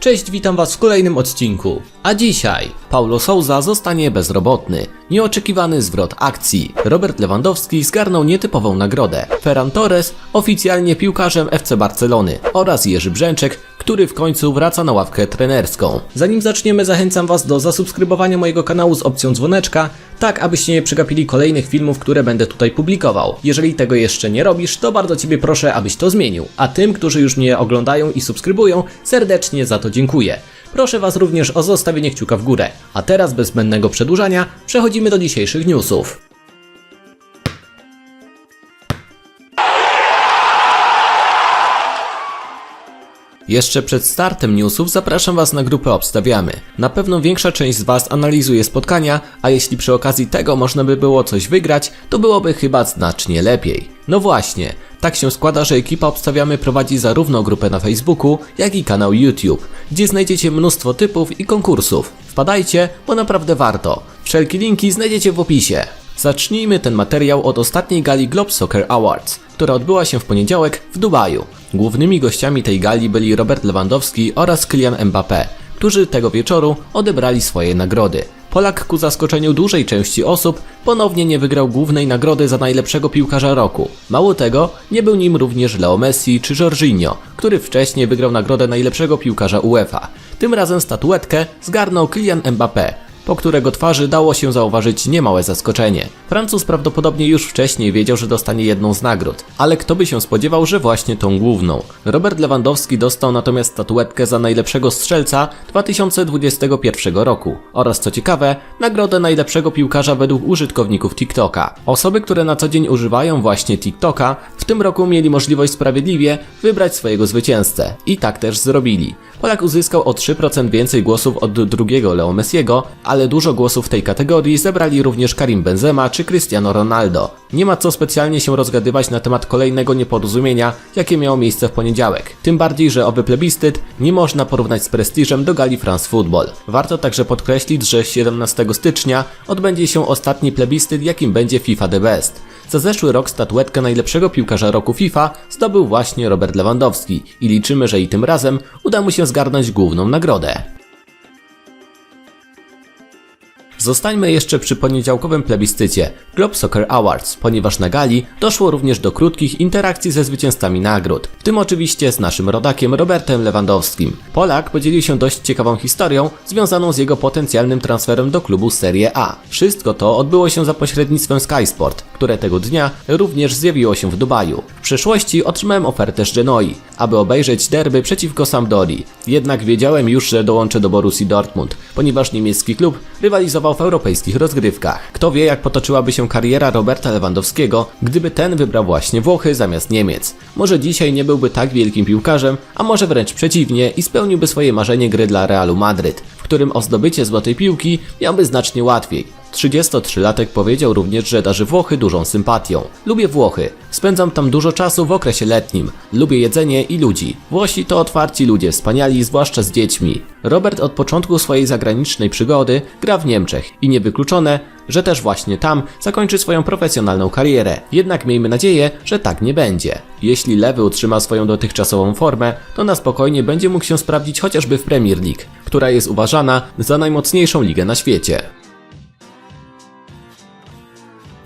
Cześć, witam was w kolejnym odcinku. A dzisiaj Paulo Souza zostanie bezrobotny. Nieoczekiwany zwrot akcji. Robert Lewandowski zgarnął nietypową nagrodę. Ferran Torres oficjalnie piłkarzem FC Barcelony oraz Jerzy Brzęczek, który w końcu wraca na ławkę trenerską. Zanim zaczniemy, zachęcam was do zasubskrybowania mojego kanału z opcją dzwoneczka, tak abyście nie przegapili kolejnych filmów, które będę tutaj publikował. Jeżeli tego jeszcze nie robisz, to bardzo ciebie proszę, abyś to zmienił. A tym, którzy już mnie oglądają i subskrybują, serdecznie za to dziękuję. Proszę Was również o zostawienie kciuka w górę. A teraz bez zbędnego przedłużania przechodzimy do dzisiejszych newsów. Jeszcze przed startem newsów zapraszam Was na grupę Obstawiamy. Na pewno większa część z Was analizuje spotkania, a jeśli przy okazji tego można by było coś wygrać, to byłoby chyba znacznie lepiej. No właśnie, tak się składa, że ekipa Obstawiamy prowadzi zarówno grupę na Facebooku, jak i kanał YouTube, gdzie znajdziecie mnóstwo typów i konkursów. Wpadajcie, bo naprawdę warto. Wszelkie linki znajdziecie w opisie. Zacznijmy ten materiał od ostatniej gali Globe Soccer Awards, która odbyła się w poniedziałek w Dubaju. Głównymi gościami tej gali byli Robert Lewandowski oraz Kylian Mbappé, którzy tego wieczoru odebrali swoje nagrody. Polak ku zaskoczeniu dużej części osób ponownie nie wygrał głównej nagrody za najlepszego piłkarza roku. Mało tego, nie był nim również Leo Messi czy Jorginho, który wcześniej wygrał nagrodę najlepszego piłkarza UEFA. Tym razem statuetkę zgarnął Kylian Mbappé, po którego twarzy dało się zauważyć niemałe zaskoczenie. Francuz prawdopodobnie już wcześniej wiedział, że dostanie jedną z nagród, ale kto by się spodziewał, że właśnie tą główną. Robert Lewandowski dostał natomiast statuetkę za najlepszego strzelca 2021 roku oraz co ciekawe, nagrodę najlepszego piłkarza według użytkowników TikToka. Osoby, które na co dzień używają właśnie TikToka, w tym roku mieli możliwość sprawiedliwie wybrać swojego zwycięzcę i tak też zrobili. Polak uzyskał o 3% więcej głosów od drugiego Leo Messiego, ale dużo głosów w tej kategorii zebrali również Karim Benzema czy Cristiano Ronaldo. Nie ma co specjalnie się rozgadywać na temat kolejnego nieporozumienia, jakie miało miejsce w poniedziałek. Tym bardziej, że owy plebiscyt nie można porównać z prestiżem do gali France Football. Warto także podkreślić, że 17 stycznia odbędzie się ostatni plebiscyt, jakim będzie FIFA The Best. Za zeszły rok statuetkę najlepszego piłkarza roku FIFA zdobył właśnie Robert Lewandowski i liczymy, że i tym razem uda mu się zgarnąć główną nagrodę. Zostańmy jeszcze przy poniedziałkowym plebiscycie Globe Soccer Awards, ponieważ na gali doszło również do krótkich interakcji ze zwycięzcami nagród, w tym oczywiście z naszym rodakiem Robertem Lewandowskim. Polak podzielił się dość ciekawą historią związaną z jego potencjalnym transferem do klubu Serie A. Wszystko to odbyło się za pośrednictwem Sky Sport, które tego dnia również zjawiło się w Dubaju. W przeszłości otrzymałem ofertę z Genoi, aby obejrzeć derby przeciwko Sampdori. Jednak wiedziałem już, że dołączę do Borussii Dortmund, ponieważ niemiecki klub rywalizował w europejskich rozgrywkach. Kto wie, jak potoczyłaby się kariera Roberta Lewandowskiego, gdyby ten wybrał właśnie Włochy zamiast Niemiec. Może dzisiaj nie byłby tak wielkim piłkarzem, a może wręcz przeciwnie i spełniłby swoje marzenie gry dla Realu Madryt, w którym o zdobycie złotej piłki miałby znacznie łatwiej. 33-latek powiedział również, że darzy Włochy dużą sympatią. Lubię Włochy. Spędzam tam dużo czasu w okresie letnim. Lubię jedzenie i ludzi. Włosi to otwarci ludzie, wspaniali, zwłaszcza z dziećmi. Robert od początku swojej zagranicznej przygody gra w Niemczech i niewykluczone, że też właśnie tam zakończy swoją profesjonalną karierę. Jednak miejmy nadzieję, że tak nie będzie. Jeśli Lewy utrzyma swoją dotychczasową formę, to na spokojnie będzie mógł się sprawdzić chociażby w Premier League, która jest uważana za najmocniejszą ligę na świecie.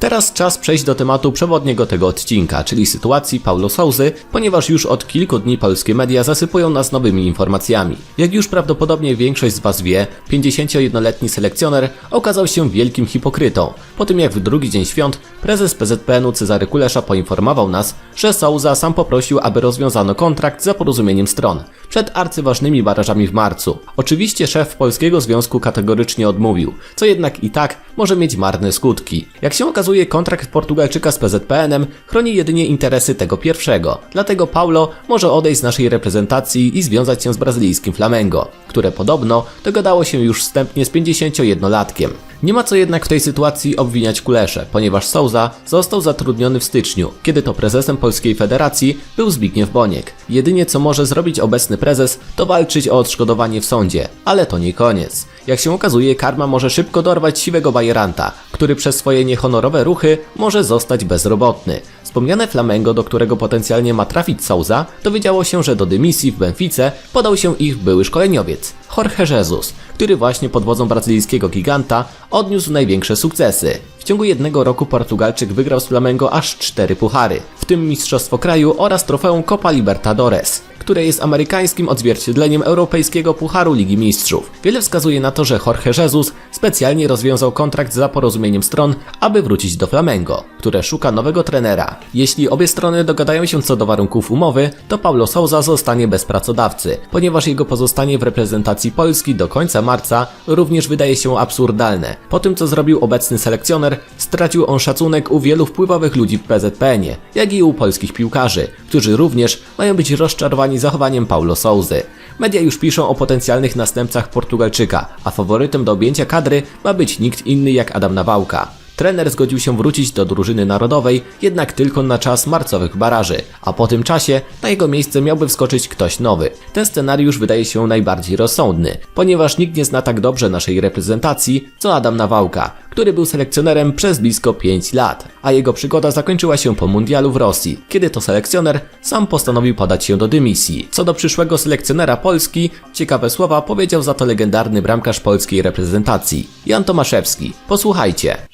Teraz czas przejść do tematu przewodniego tego odcinka, czyli sytuacji Paulo Souzy, ponieważ już od kilku dni polskie media zasypują nas nowymi informacjami. Jak już prawdopodobnie większość z Was wie, 51-letni selekcjoner okazał się wielkim hipokrytą. Po tym jak w drugi dzień świąt prezes PZPN-u Cezary Kulesza poinformował nas, że Souza sam poprosił, aby rozwiązano kontrakt za porozumieniem stron przed arcyważnymi barażami w marcu. Oczywiście szef Polskiego Związku kategorycznie odmówił, co jednak i tak może mieć marne skutki. Jak się okazuje, kontrakt Portugalczyka z PZPN-em chroni jedynie interesy tego pierwszego, dlatego Paulo może odejść z naszej reprezentacji i związać się z brazylijskim Flamengo, które podobno dogadało się już wstępnie z 51-latkiem. Nie ma co jednak w tej sytuacji obwiniać Kulesze, ponieważ Souza został zatrudniony w styczniu, kiedy to prezesem Polskiej Federacji był Zbigniew Boniek. Jedynie co może zrobić obecny prezes, to walczyć o odszkodowanie w sądzie, ale to nie koniec. Jak się okazuje, karma może szybko dorwać siwego bajeranta, który przez swoje niehonorowe ruchy może zostać bezrobotny. Wspomniane Flamengo, do którego potencjalnie ma trafić Souza, dowiedziało się, że do dymisji w Benfice podał się ich były szkoleniowiec, Jorge Jesus, który właśnie pod wodzą brazylijskiego giganta odniósł największe sukcesy. W ciągu jednego roku Portugalczyk wygrał z Flamengo aż cztery puchary, w tym Mistrzostwo Kraju oraz trofeum Copa Libertadores które jest amerykańskim odzwierciedleniem europejskiego Pucharu Ligi Mistrzów. Wiele wskazuje na to, że Jorge Jesus specjalnie rozwiązał kontrakt za porozumieniem stron, aby wrócić do Flamengo, które szuka nowego trenera. Jeśli obie strony dogadają się co do warunków umowy, to Paulo Souza zostanie bez pracodawcy, ponieważ jego pozostanie w reprezentacji Polski do końca marca również wydaje się absurdalne. Po tym co zrobił obecny selekcjoner, stracił on szacunek u wielu wpływowych ludzi w PZPN-ie, jak i u polskich piłkarzy, którzy również mają być rozczarowani zachowaniem Paulo Souzy. Media już piszą o potencjalnych następcach Portugalczyka, a faworytem do objęcia kadry ma być nikt inny jak Adam Nawałka. Trener zgodził się wrócić do drużyny narodowej, jednak tylko na czas marcowych baraży, a po tym czasie na jego miejsce miałby wskoczyć ktoś nowy. Ten scenariusz wydaje się najbardziej rozsądny, ponieważ nikt nie zna tak dobrze naszej reprezentacji co Adam Nawałka, który był selekcjonerem przez blisko 5 lat, a jego przygoda zakończyła się po mundialu w Rosji, kiedy to selekcjoner sam postanowił podać się do dymisji. Co do przyszłego selekcjonera Polski, ciekawe słowa powiedział za to legendarny bramkarz polskiej reprezentacji, Jan Tomaszewski. Posłuchajcie.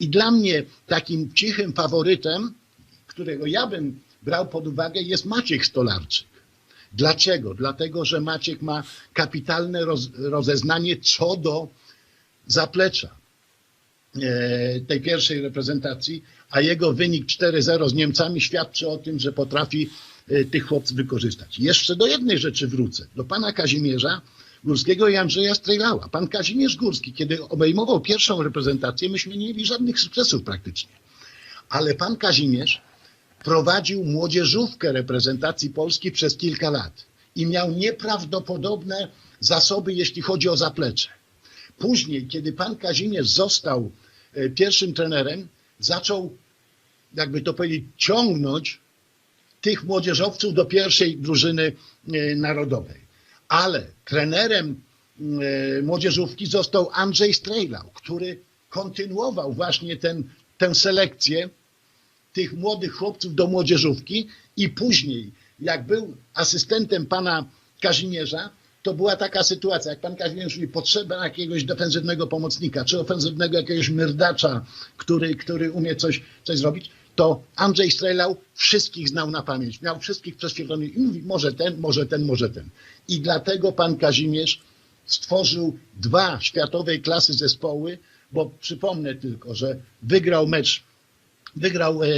I dla mnie takim cichym faworytem, którego ja bym brał pod uwagę, jest Maciek Stolarczyk. Dlaczego? Dlatego, że Maciek ma kapitalne roz, rozeznanie co do zaplecza e, tej pierwszej reprezentacji, a jego wynik 4-0 z Niemcami świadczy o tym, że potrafi e, tych chłopców wykorzystać. Jeszcze do jednej rzeczy wrócę. Do pana Kazimierza Górskiego i Andrzeja Strejlała. Pan Kazimierz Górski, kiedy obejmował pierwszą reprezentację, myśmy nie mieli żadnych sukcesów praktycznie. Ale pan Kazimierz prowadził młodzieżówkę reprezentacji Polski przez kilka lat i miał nieprawdopodobne zasoby, jeśli chodzi o zaplecze. Później, kiedy pan Kazimierz został e, pierwszym trenerem, zaczął, jakby to powiedzieć, ciągnąć tych młodzieżowców do pierwszej drużyny e, narodowej. Ale trenerem e, młodzieżówki został Andrzej Strejlał, który kontynuował właśnie ten, tę selekcję tych młodych chłopców do młodzieżówki. I później, jak był asystentem pana Kazimierza, to była taka sytuacja, jak pan Kazimierz mówi, potrzeba jakiegoś defensywnego pomocnika, czy ofensywnego jakiegoś myrdacza, który, który umie coś, coś zrobić, to Andrzej Strelał wszystkich znał na pamięć. Miał wszystkich prześwietlonych i mówi, może ten, może ten, może ten. I dlatego pan Kazimierz stworzył dwa światowej klasy zespoły, bo przypomnę tylko, że wygrał mecz, wygrał e,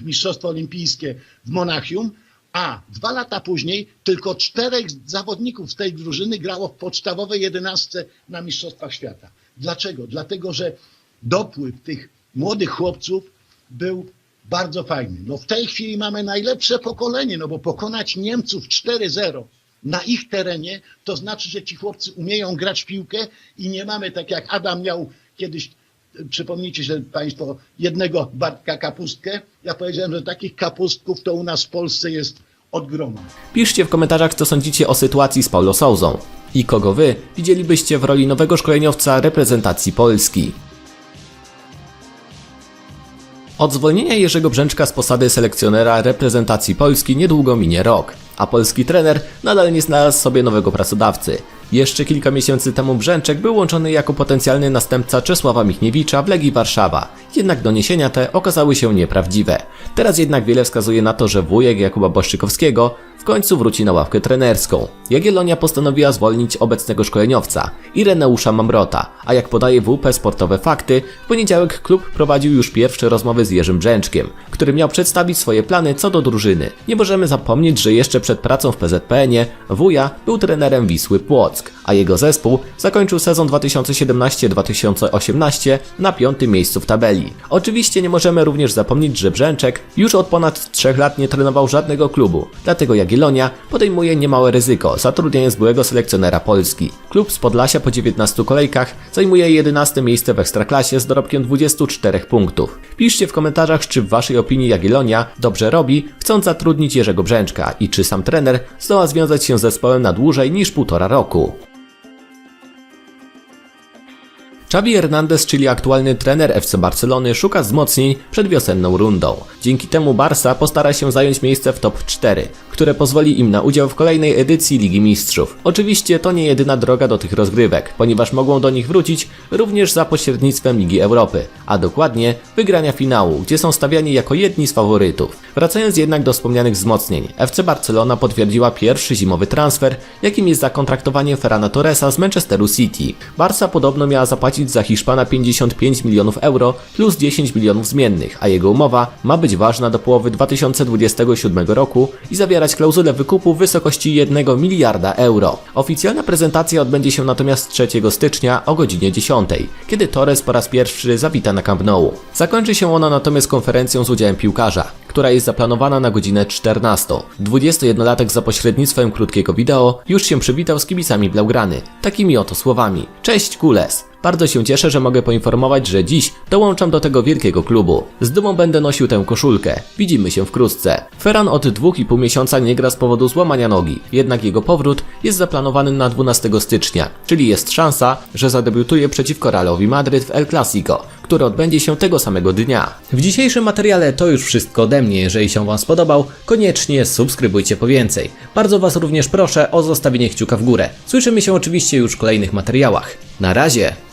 Mistrzostwo Olimpijskie w Monachium, a dwa lata później tylko czterech zawodników z tej drużyny grało w podstawowej jedenastce na Mistrzostwach Świata. Dlaczego? Dlatego, że dopływ tych młodych chłopców był bardzo fajny. No w tej chwili mamy najlepsze pokolenie, no bo pokonać Niemców 4-0 na ich terenie, to znaczy, że ci chłopcy umieją grać piłkę i nie mamy tak jak Adam miał kiedyś, przypomnijcie się Państwo, jednego Bartka Kapustkę. Ja powiedziałem, że takich kapustków to u nas w Polsce jest od groma. Piszcie w komentarzach, co sądzicie o sytuacji z Paulo Souzą i kogo wy widzielibyście w roli nowego szkoleniowca reprezentacji Polski. Od zwolnienia Jerzego Brzęczka z posady selekcjonera reprezentacji Polski niedługo minie rok, a polski trener nadal nie znalazł sobie nowego pracodawcy. Jeszcze kilka miesięcy temu Brzęczek był łączony jako potencjalny następca Czesława Michniewicza w Legii Warszawa, jednak doniesienia te okazały się nieprawdziwe. Teraz jednak wiele wskazuje na to, że wujek Jakuba Błaszczykowskiego w końcu wróci na ławkę trenerską. Jagiellonia postanowiła zwolnić obecnego szkoleniowca, Ireneusza Mamrota, a jak podaje WP Sportowe Fakty, w poniedziałek klub prowadził już pierwsze rozmowy z Jerzym Brzęczkiem, który miał przedstawić swoje plany co do drużyny. Nie możemy zapomnieć, że jeszcze przed pracą w PZPN-ie wuja był trenerem Wisły Płock, a jego zespół zakończył sezon 2017-2018 na piątym miejscu w tabeli. Oczywiście nie możemy również zapomnieć, że Brzęczek już od ponad 3 lat nie trenował żadnego klubu, dlatego Jagiellonia podejmuje niemałe ryzyko zatrudniając byłego selekcjonera Polski. Klub z Podlasia po 19 kolejkach zajmuje 11 miejsce w Ekstraklasie z dorobkiem 24 punktów. Piszcie w komentarzach, czy w waszej opinii Jagiellonia dobrze robi, chcąc zatrudnić Jerzego Brzęczka i czy sam trener zdoła związać się z zespołem na dłużej niż półtora roku. Xavi Hernandez, czyli aktualny trener FC Barcelony, szuka wzmocnień przed wiosenną rundą. Dzięki temu Barca postara się zająć miejsce w top 4, które pozwoli im na udział w kolejnej edycji Ligi Mistrzów. Oczywiście to nie jedyna droga do tych rozgrywek, ponieważ mogą do nich wrócić również za pośrednictwem Ligi Europy, a dokładnie wygrania finału, gdzie są stawiani jako jedni z faworytów. Wracając jednak do wspomnianych wzmocnień, FC Barcelona potwierdziła pierwszy zimowy transfer, jakim jest zakontraktowanie Ferrana Torresa z Manchesteru City. Barca podobno miała zapłacić za Hiszpana 55 milionów euro plus 10 milionów zmiennych, a jego umowa ma być ważna do połowy 2027 roku i zawierać klauzulę wykupu w wysokości 1 miliarda euro. Oficjalna prezentacja odbędzie się natomiast 3 stycznia o godzinie 10, kiedy Torres po raz pierwszy zawita na Camp Nou. Zakończy się ona natomiast konferencją z udziałem piłkarza, która jest zaplanowana na godzinę 14. 21-latek za pośrednictwem krótkiego wideo już się przywitał z kibicami Blaugrany, takimi oto słowami. Cześć Kules! Bardzo się cieszę, że mogę poinformować, że dziś dołączam do tego wielkiego klubu. Z dumą będę nosił tę koszulkę. Widzimy się wkrótce. Ferran od 2,5 miesiąca nie gra z powodu złamania nogi, jednak jego powrót jest zaplanowany na 12 stycznia, czyli jest szansa, że zadebiutuje przeciwko Realowi Madryt w El Clasico, który odbędzie się tego samego dnia. W dzisiejszym materiale to już wszystko ode mnie. Jeżeli się Wam spodobał, koniecznie subskrybujcie po więcej. Bardzo Was również proszę o zostawienie kciuka w górę. Słyszymy się oczywiście już w kolejnych materiałach. Na razie!